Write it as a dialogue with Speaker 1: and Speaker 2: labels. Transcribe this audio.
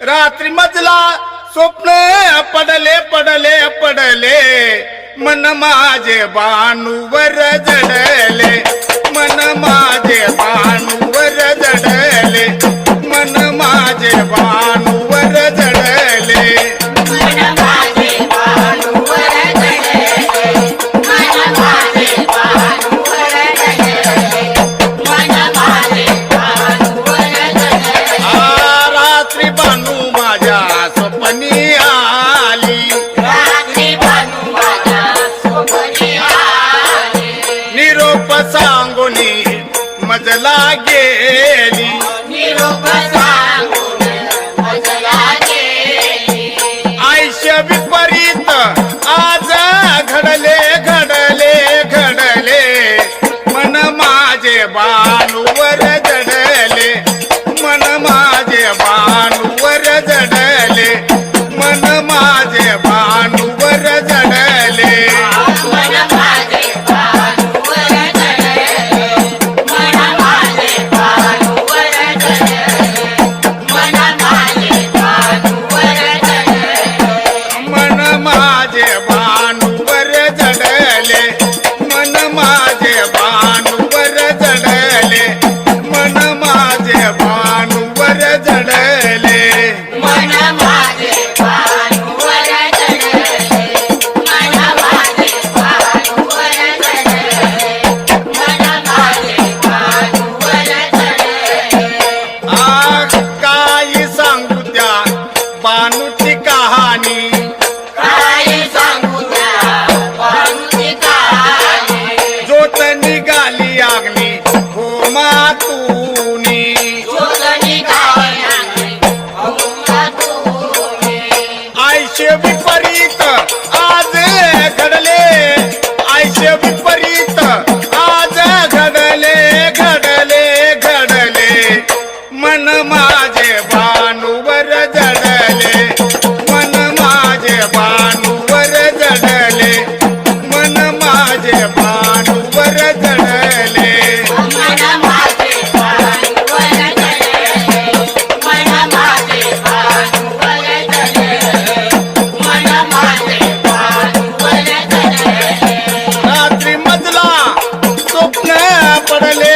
Speaker 1: रात्री मजला स्वप्न पडले पडले पडले. मन माझे बाणूवर जडले. मन माझे गेली.
Speaker 2: निरोप सांगून मजला गेली
Speaker 1: आयुष्य विपरीत आज घडले घडले घडले. मन माझे बालूवर நான் por el